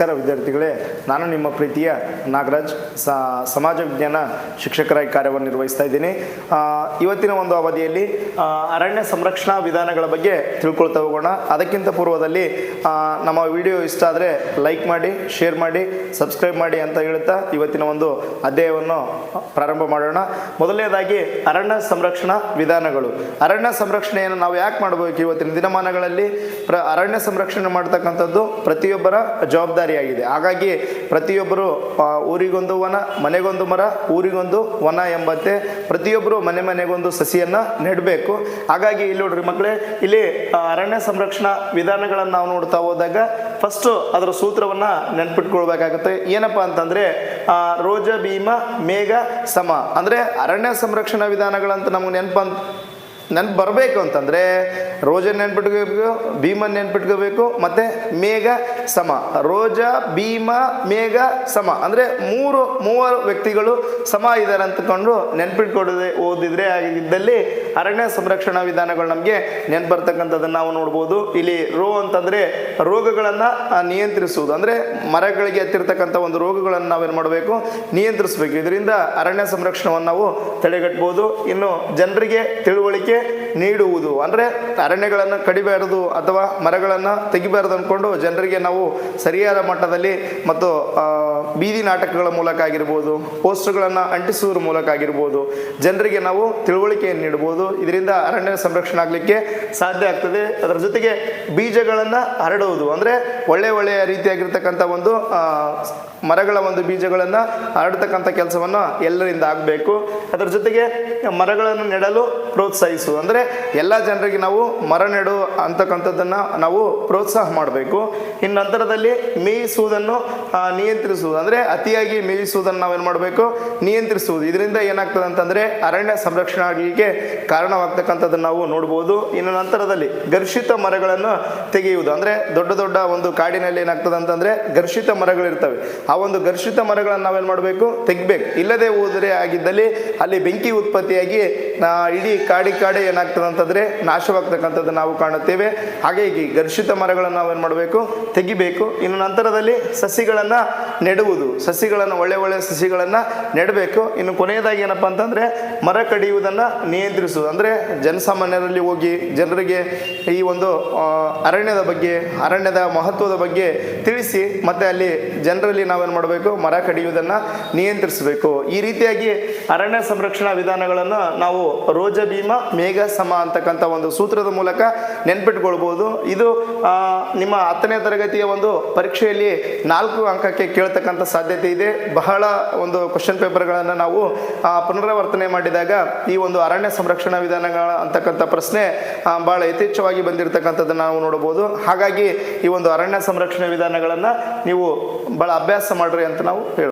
ನಮಸ್ಕಾರ ವಿದ್ಯಾರ್ಥಿಗಳೇ, ನಾನು ನಿಮ್ಮ ಪ್ರೀತಿಯ ನಾಗರಾಜ್ ಸಮಾಜ ವಿಜ್ಞಾನ ಶಿಕ್ಷಕರಾಗಿ ಕಾರ್ಯವನ್ನು ನಿರ್ವಹಿಸ್ತಾ ಇದ್ದೀನಿ. ಇವತ್ತಿನ ಒಂದು ಅವಧಿಯಲ್ಲಿ ಅರಣ್ಯ ಸಂರಕ್ಷಣಾ ವಿಧಾನಗಳ ಬಗ್ಗೆ ತಿಳ್ಕೊಳ್ತಾ ಹೋಗೋಣ. ಅದಕ್ಕಿಂತ ಪೂರ್ವದಲ್ಲಿ ನಮ್ಮ ವಿಡಿಯೋ ಇಷ್ಟ ಆದರೆ ಲೈಕ್ ಮಾಡಿ, ಶೇರ್ ಮಾಡಿ, ಸಬ್ಸ್ಕ್ರೈಬ್ ಮಾಡಿ ಅಂತ ಹೇಳ್ತಾ ಇವತ್ತಿನ ಒಂದು ಅಧ್ಯಾಯವನ್ನು ಪ್ರಾರಂಭ ಮಾಡೋಣ. ಮೊದಲನೇದಾಗಿ, ಅರಣ್ಯ ಸಂರಕ್ಷಣಾ ವಿಧಾನಗಳು. ಅರಣ್ಯ ಸಂರಕ್ಷಣೆಯನ್ನು ನಾವು ಯಾಕೆ ಮಾಡಬೇಕು ಇವತ್ತಿನ ದಿನಮಾನಗಳಲ್ಲಿ? ಅರಣ್ಯ ಸಂರಕ್ಷಣೆ ಮಾಡ್ತಕ್ಕಂಥದ್ದು ಪ್ರತಿಯೊಬ್ಬರ ಜವಾಬ್ದಾರಿಯಾಗಿದೆ ಹಾಗಾಗಿ ಪ್ರತಿಯೊಬ್ಬರು ಊರಿಗೊಂದು ವನ, ಮನೆಗೊಂದು ಮರ, ಊರಿಗೊಂದು ವನ ಎಂಬಂತೆ ಪ್ರತಿಯೊಬ್ಬರು ಮನೆ ಮನೆಗೊಂದು ಸಸಿಯನ್ನು ನೆಡಬೇಕು. ಹಾಗಾಗಿ ಇಲ್ಲಿ ನೋಡ್ರಿ ಮಕ್ಕಳೇ, ಇಲ್ಲಿ ಅರಣ್ಯ ಸಂರಕ್ಷಣಾ ವಿಧಾನಗಳನ್ನು ನಾವು ನೋಡ್ತಾ ಹೋದಾಗ ಫಸ್ಟು ಅದರ ಸೂತ್ರವನ್ನು ನೆನ್ಪಿಟ್ಕೊಳ್ಬೇಕಾಗತ್ತೆ. ಏನಪ್ಪ ಅಂತಂದರೆ ರೋಜ, ಭೀಮ, ಮೇಘ, ಸಮ. ಅಂದರೆ ಅರಣ್ಯ ಸಂರಕ್ಷಣಾ ವಿಧಾನಗಳಂತ ನಮ್ಗೆ ನೆನಪು ಅಂತ ನೆನ್ಪು ಬರಬೇಕು ಅಂತಂದರೆ ರೋಜನ್ ನೆನ್ಪಿಟ್ಕೋಬೇಕು, ಭೀಮನ್ ನೆನ್ಪಿಟ್ಕೋಬೇಕು, ಮತ್ತು ಮೇಘ ಸಮ. ರೋಜ, ಭೀಮ, ಮೇಘ ಸಮ. ಅಂದರೆ ಮೂರು, ಮೂವರು ವ್ಯಕ್ತಿಗಳು ಸಮ ಇದ್ದಾರೆ ಅಂತಕೊಂಡು ನೆನ್ಪಿಟ್ಕೊಡದೆ ಓದಿದರೆ ಆಗಿದ್ದಲ್ಲಿ ಅರಣ್ಯ ಸಂರಕ್ಷಣಾ ವಿಧಾನಗಳು ನಮಗೆ ನೆನಪು ಬರ್ತಕ್ಕಂಥದ್ದನ್ನು ನಾವು ನೋಡ್ಬೋದು. ಇಲ್ಲಿ ರೋ ಅಂತಂದರೆ ರೋಗಗಳನ್ನು ನಿಯಂತ್ರಿಸುವುದು. ಅಂದರೆ ಮರಗಳಿಗೆ ಹತ್ತಿರ್ತಕ್ಕಂಥ ಒಂದು ರೋಗಗಳನ್ನು ನಾವೇನು ಮಾಡಬೇಕು? ನಿಯಂತ್ರಿಸಬೇಕು. ಇದರಿಂದ ಅರಣ್ಯ ಸಂರಕ್ಷಣವನ್ನು ನಾವು ತಡೆಗಟ್ಬೋದು. ಇನ್ನು ಜನರಿಗೆ ತಿಳುವಳಿಕೆ ನೀಡುವುದು. ಅಂದರೆ ಅರಣ್ಯಗಳನ್ನು ಕಡಿಬಾರದು ಅಥವಾ ಮರಗಳನ್ನು ತೆಗಿಬಾರದು ಅಂದ್ಕೊಂಡು ಜನರಿಗೆ ನಾವು ಸರಿಯಾದ ಮಟ್ಟದಲ್ಲಿ ಮತ್ತು ಬೀದಿ ನಾಟಕಗಳ ಮೂಲಕ ಆಗಿರ್ಬೋದು, ಪೋಸ್ಟರ್ಗಳನ್ನು ಅಂಟಿಸುವ ಮೂಲಕ ಆಗಿರ್ಬೋದು, ಜನರಿಗೆ ನಾವು ತಿಳುವಳಿಕೆಯನ್ನು ನೀಡ್ಬೋದು. ಇದರಿಂದ ಅರಣ್ಯ ಸಂರಕ್ಷಣೆ ಆಗಲಿಕ್ಕೆ ಸಾಧ್ಯ ಆಗ್ತದೆ. ಅದರ ಜೊತೆಗೆ ಬೀಜಗಳನ್ನು ಹರಡುವುದು. ಅಂದರೆ ಒಳ್ಳೆ ಒಳ್ಳೆಯ ರೀತಿಯಾಗಿರ್ತಕ್ಕಂಥ ಒಂದು ಮರಗಳ ಒಂದು ಬೀಜಗಳನ್ನು ಹರಡ್ತಕ್ಕಂಥ ಕೆಲಸವನ್ನು ಎಲ್ಲರಿಂದ ಆಗಬೇಕು. ಅದರ ಜೊತೆಗೆ ಮರಗಳನ್ನು ನೆಡಲು ಪ್ರೋತ್ಸಾಹಿಸುವುದು. ಅಂದರೆ ಎಲ್ಲ ಜನರಿಗೆ ನಾವು ಮರ ನೆಡು ಅಂತಕ್ಕಂಥದ್ದನ್ನು ನಾವು ಪ್ರೋತ್ಸಾಹ ಮಾಡಬೇಕು. ಇನ್ನು ನಂತರದಲ್ಲಿ ಮೇಯಿಸುವುದನ್ನು ನಿಯಂತ್ರಿಸುವುದು. ಅಂದರೆ ಅತಿಯಾಗಿ ಮೇಯಿಸುವುದನ್ನು ನಾವೇನು ಮಾಡಬೇಕು? ನಿಯಂತ್ರಿಸುವುದು. ಇದರಿಂದ ಏನಾಗ್ತದೆ ಅಂತಂದರೆ ಅರಣ್ಯ ಸಂರಕ್ಷಣೆ ಆಗಲಿಕ್ಕೆ ಕಾರಣವಾಗ್ತಕ್ಕಂಥದ್ದನ್ನು ನಾವು ನೋಡ್ಬೋದು. ಇನ್ನು ನಂತರದಲ್ಲಿ ಘರ್ಷಿತ ಮರಗಳನ್ನು ತೆಗೆಯುವುದು. ಅಂದರೆ ದೊಡ್ಡ ದೊಡ್ಡ ಒಂದು ಕಾಡಿನಲ್ಲಿ ಏನಾಗ್ತದೆ ಅಂತಂದರೆ ಘರ್ಷಿತ ಮರಗಳಿರ್ತವೆ. ಆ ಒಂದು ಘರ್ಷಿತ ಮರಗಳನ್ನು ನಾವೇನು ಮಾಡಬೇಕು? ತೆಗಿಬೇಕು. ಇಲ್ಲದೆ ಹೋದರೆ ಆಗಿದ್ದಲ್ಲಿ ಅಲ್ಲಿ ಬೆಂಕಿ ಉತ್ಪತ್ತಿಯಾಗಿ ಇಡೀ ಕಾಡಿ ಕಾಡೆ ಏನಾಗ್ತದೆ ಅಂತಂದ್ರೆ ನಾಶವಾಗ್ತಕ್ಕಂಥದ್ದು ನಾವು ಕಾಣುತ್ತೇವೆ. ಹಾಗಾಗಿ ಘರ್ಷಿತ ಮರಗಳನ್ನು ನಾವೇನು ಮಾಡಬೇಕು? ತೆಗಿಬೇಕು. ಇನ್ನು ನಂತರದಲ್ಲಿ ಸಸಿಗಳನ್ನು ನೆಡುವುದು. ಸಸಿಗಳನ್ನು, ಒಳ್ಳೆ ಒಳ್ಳೆ ಸಸಿಗಳನ್ನು ನೆಡಬೇಕು. ಇನ್ನು ಕೊನೆಯದಾಗಿ ಏನಪ್ಪ ಅಂತಂದರೆ ಮರ ಕಡಿಯುವುದನ್ನು ನಿಯಂತ್ರಿಸುವುದು. ಅಂದರೆ ಜನಸಾಮಾನ್ಯರಲ್ಲಿ ಹೋಗಿ ಜನರಿಗೆ ಈ ಒಂದು ಅರಣ್ಯದ ಬಗ್ಗೆ, ಅರಣ್ಯದ ಮಹತ್ವದ ಬಗ್ಗೆ ತಿಳಿಸಿ, ಮತ್ತು ಅಲ್ಲಿ ಜನರಲ್ಲಿ ನಾವೇನು ಮಾಡಬೇಕು? ಮರ ಕಡಿಯುವುದನ್ನು ನಿಯಂತ್ರಿಸಬೇಕು. ಈ ರೀತಿಯಾಗಿ ಅರಣ್ಯ ಸಂರಕ್ಷಣಾ ವಿಧಾನಗಳನ್ನು ನಾವು ರೋಜ ಭೀಮ ಮೇಘ ಸಮ ಅಂತಕ್ಕಂಥ ಒಂದು ಸೂತ್ರದ ಮೂಲಕ ನೆನ್ಪಿಟ್ಕೊಳ್ಬೋದು. ಇದು ನಿಮ್ಮ ಹತ್ತನೇ ತರಗತಿಯ ಒಂದು ಪರೀಕ್ಷೆಯಲ್ಲಿ ನಾಲ್ಕು ಅಂಕಕ್ಕೆ ಕೇಳ್ತಕ್ಕಂಥ ಸಾಧ್ಯತೆ ಇದೆ. ಬಹಳ ಒಂದು ಕ್ವಶನ್ ಪೇಪರ್ಗಳನ್ನು ನಾವು ಪುನರಾವರ್ತನೆ ಮಾಡಿದಾಗ ಈ ಒಂದು ಅರಣ್ಯ ಸಂರಕ್ಷಣಾ ವಿಧಾನಗಳ ಅಂತಕ್ಕಂಥ ಪ್ರಶ್ನೆ ಬಹಳ ಯಥೇಚ್ಛವಾಗಿ ಬಂದಿರತಕ್ಕಂಥದ್ದನ್ನು ನಾವು ನೋಡಬಹುದು. ಹಾಗಾಗಿ ಈ ಒಂದು ಅರಣ್ಯ ಸಂರಕ್ಷಣಾ ವಿಧಾನಗಳನ್ನು ನೀವು ಬಹಳ ಅಭ್ಯಾಸ ಮಾಡ್ರಿ ಅಂತ ನಾವು ಹೇಳ